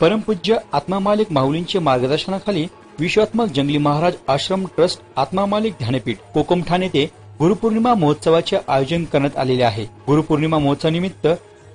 परमपूज्य आत्मामालिक माऊलींच्या मार्गदर्शनाखाली विश्वात्मक जंगली महाराज आश्रम ट्रस्ट आत्मामालिक ध्यानपीठ कोकमठाण येथे गुरुपौर्णिमा महोत्सवाचे आयोजन करण्यात आलेले आहे. गुरुपौर्णिमा महोत्सवानिमित्त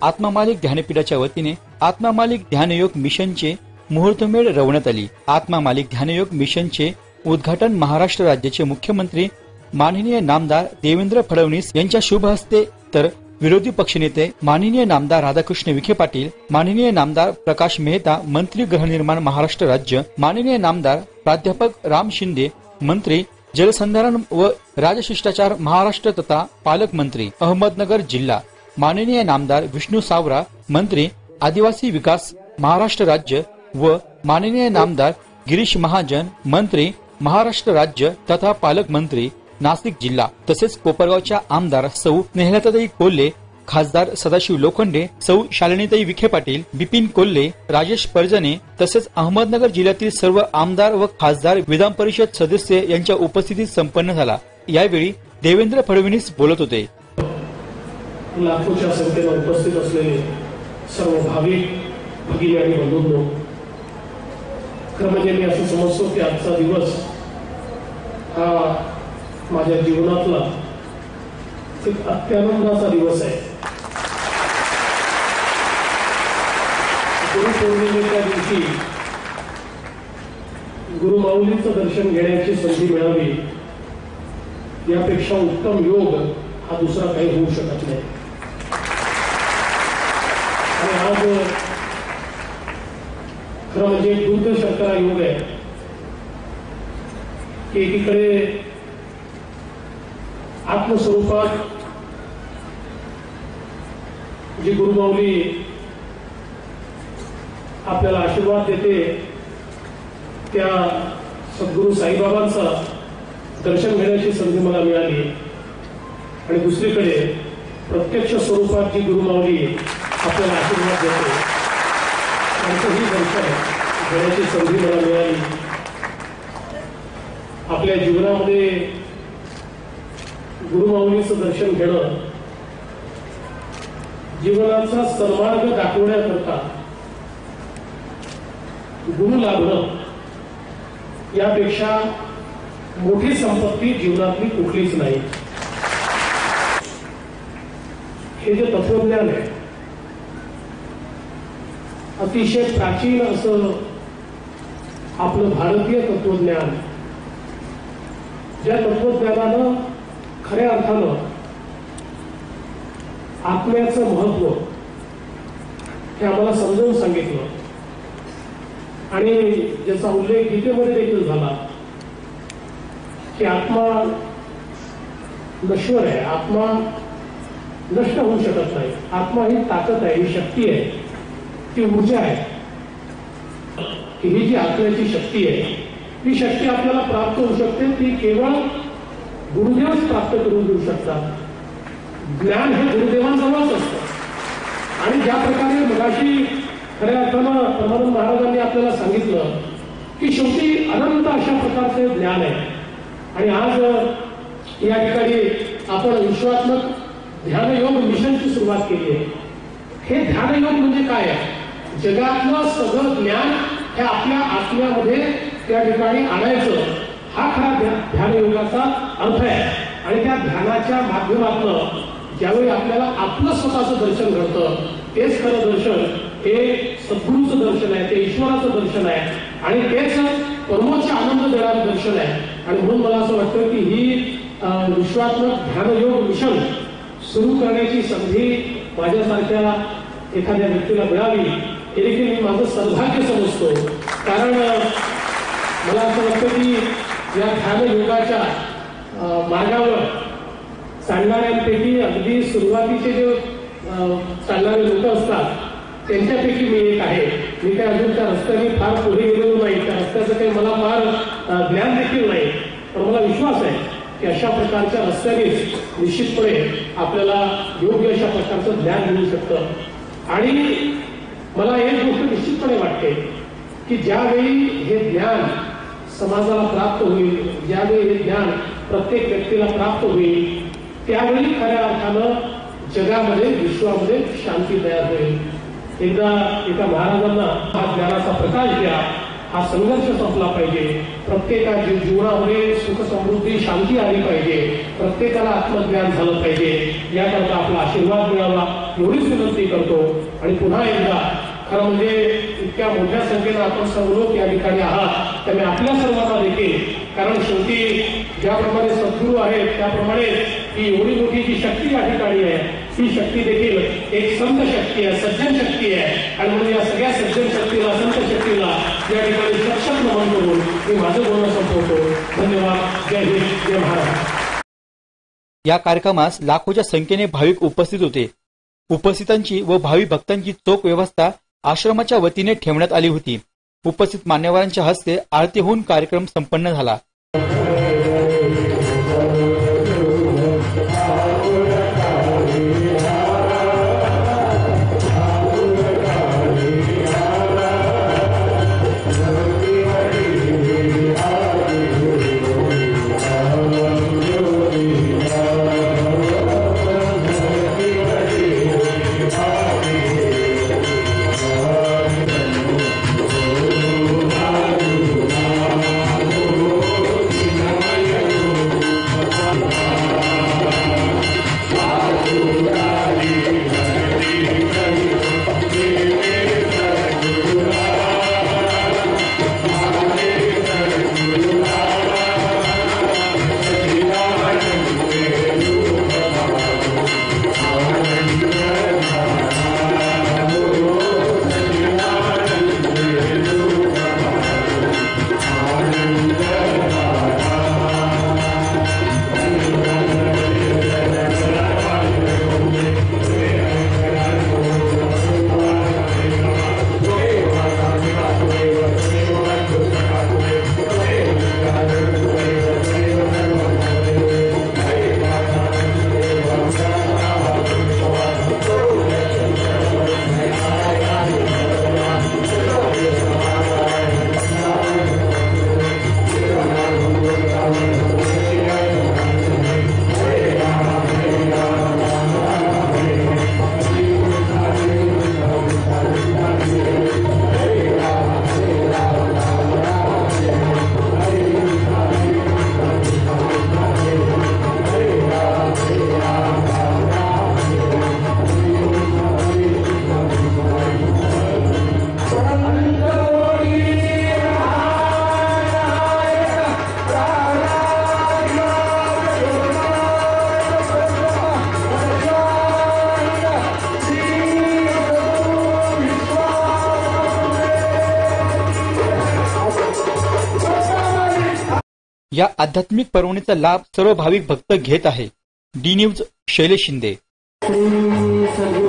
आत्मामालिक ध्यानपीठाच्या वतीने आत्मामालिक ध्यानयोग मिशनचे मुहूर्तमेळ रवण्यात आली. आत्मामालिक ध्यानयोग मिशनचे उद्घाटन महाराष्ट्र राज्याचे मुख्यमंत्री माननीय नामदार देवेंद्र फडणवीस यांच्या शुभ हस्ते तर विरोधी पक्षनेते माननीय नामदार राधाकृष्ण विखे पाटील माननीय नामदार प्रकाश मेहता मंत्री गृहनिर्माण महाराष्ट्र राज्य माननीय नामदार प्राध्यापक राम शिंदे मंत्री जलसंधारण व राजशिष्टाचार महाराष्ट्र तथा पालकमंत्री अहमदनगर जिल्हा माननीय नामदार विष्णू सावरा मंत्री आदिवासी विकास महाराष्ट्र राज्य व माननीय नामदार गिरीश महाजन मंत्री महाराष्ट्र राज्य तथा पालकमंत्री नाशिक जिल्हा तसेच कोपरगावच्या आमदार सौ स्नेहलताई कोल्हे खासदार सदाशिव लोखंडे सौ शालिनीताई विखे पाटील बिपिन कोल्हे राजेश परजने तसेच अहमदनगर जिल्ह्यातील सर्व आमदार व खासदार विधान परिषद सदस्य यांच्या उपस्थितीत संपन्न झाला. यावेळी देवेंद्र फडणवीस बोलत होते. लाखोच्या संख्येनं उपस्थित असलेले सर्व भाविक भगिनी आणि बंधूंनो खरं म्हणजे मी असं समजतो की आजचा दिवस माझ्या जीवनातला एक अत्यानंदाचा दिवस आहे. गुरुपौर्णिमेच्या दिवशी गुरुमाऊलीचं दर्शन घेण्याची संधी मिळावी यापेक्षा उत्तम योग हा दुसरा काही होऊ शकत नाही. आणि आज खरं म्हणजे दुर्ग शंकरा योग आहे. की एकीकडे आत्मस्वरूपात जी गुरुमाऊली आपल्याला आशीर्वाद देते त्या सद्गुरू साईबाबांचा दर्शन घेण्याची संधी मला मिळाली. आणि दुसरीकडे प्रत्यक्ष स्वरूपात जी गुरुमाऊली आपल्याला आशीर्वाद देते त्यांचंही दर्शन घेण्याची संधी मला मिळाली. आपल्या जीवनामध्ये गुरुमाऊलीचं दर्शन घेणं जीवनाचा सन्मार्ग दाखवण्याकरता गुरु लाभणं यापेक्षा मोठी संपत्ती जीवनातली कुठलीच नाही. हे जे तत्वज्ञान आहे अतिशय प्राचीन असं आपलं भारतीय तत्वज्ञान ज्या तत्वज्ञानानं खऱ्या अर्थानं आत्म्याचं महत्त्व हे आम्हाला समजावून सांगितलं. आणि ज्याचा उल्लेख गीतेमध्ये देखील झाला की आत्मा नश्वर आहे. आत्मा नष्ट होऊ शकत नाही. आत्मा ही ताकद आहे ही शक्ती आहे. ती ऊर्जा आहे. ही जी आत्म्याची शक्ती आहे ती शक्ती आपल्याला प्राप्त होऊ शकते. ती केवळ गुरुदेवच प्राप्त करून देऊ शकतात. ज्ञान हे गुरुदेवांजवळच असतं. आणि ज्या प्रकारे मगाशी खऱ्या अर्थानं प्रमाण महाराजांनी आपल्याला सांगितलं की शेवटी अनंत अशा प्रकारचे ज्ञान आहे. आणि आज या ठिकाणी आपण विश्वात्मक ध्यानयोग मिशनची सुरुवात केली आहे. हे ध्यानयोग म्हणजे काय आहे? जगातलं सगळं ज्ञान हे आपल्या आत्म्यामध्ये त्या ठिकाणी आणायचं. हा खरा ध्यानयोगाचा अर्थ आहे. आणि त्या ध्यानाच्या माध्यमातून ज्यावेळी आपल्याला आपलं स्वतःचं दर्शन घडतं तेच खरं दर्शन हे सद्गुरूचं दर्शन आहे ते ईश्वराचं दर्शन आहे आणि तेच परमोच्च आनंद देणारं दर्शन आहे. आणि म्हणून मला असं वाटतं की ही विश्वात्मक ध्यानयोग मिशन सुरू करण्याची संधी माझ्यासारख्या एखाद्या व्यक्तीला मिळावी हे देखील मी माझं सौभाग्य समजतो. कारण मला असं वाटतं की या ध्यानयोगाच्या मार्गावर चालणाऱ्यांपैकी अगदी सुरुवातीचे जे चालणारे लोक असतात त्यांच्यापैकी मी एक आहे. मी काय अजून त्या रस्त्याने फार पुढे गेलेलो नाही. त्या रस्त्याचं काही मला फार ज्ञान देखील नाही. पण मला विश्वास आहे की अशा प्रकारच्या रस्त्यानेच निश्चितपणे आपल्याला योग्य अशा प्रकारचं ज्ञान मिळू शकतं. आणि मला एक गोष्ट निश्चितपणे वाटते की ज्यावेळी हे ज्ञान समाजाला प्राप्त होईल ज्यावेळी हे ज्ञान प्रत्येक व्यक्तीला प्राप्त होईल त्यावेळी खऱ्या अर्थानं जगामध्ये विश्वामध्ये शांती तयार होईल. एकदा एका महाराजांना हा ज्ञानाचा प्रकाश द्या हा संघर्ष संपला पाहिजे. प्रत्येकाच्या जीवनामध्ये सुख समृद्धी शांती आली पाहिजे प्रत्येकाला आत्मज्ञान झालं पाहिजे. याकरता आपला आशीर्वाद मिळावा एवढीच विनंती करतो. आणि पुन्हा एकदा खरं म्हणजे इतक्या मोठ्या संख्येनं आपण सर्व लोक या ठिकाणी आहात त्यामुळे आपल्या सर्वांना देखील कारण शेवटी ज्याप्रमाणे सद्गुरू आहेत त्याप्रमाणे ही एवढी मोठी जी शक्ती या ठिकाणी आहे ही शक्ती देखील एक संत शक्ती आहे सज्जन शक्ती आहे. आणि म्हणून या सगळ्या सज्जन शक्तीला संत शक्तीला या ठिकाणी सक्षम नमन करून मी माझं बोलणं संपवतो. धन्यवाद. जय हिंद. जय महाराज या कार्यक्रमास लाखोच्या संख्येने भाविक उपस्थित होते. उपस्थितांची व भावी भक्तांची चोख व्यवस्था आश्रमाच्या वतीने ठेवण्यात आली होती. उपस्थित मान्यवरांच्या हस्ते आरती होऊन कार्यक्रम संपन्न झाला. या आध्यात्मिक पर्वणीचा लाभ सर्व भाविक भक्त घेत आहे. D news Shailesh Shinde. Shri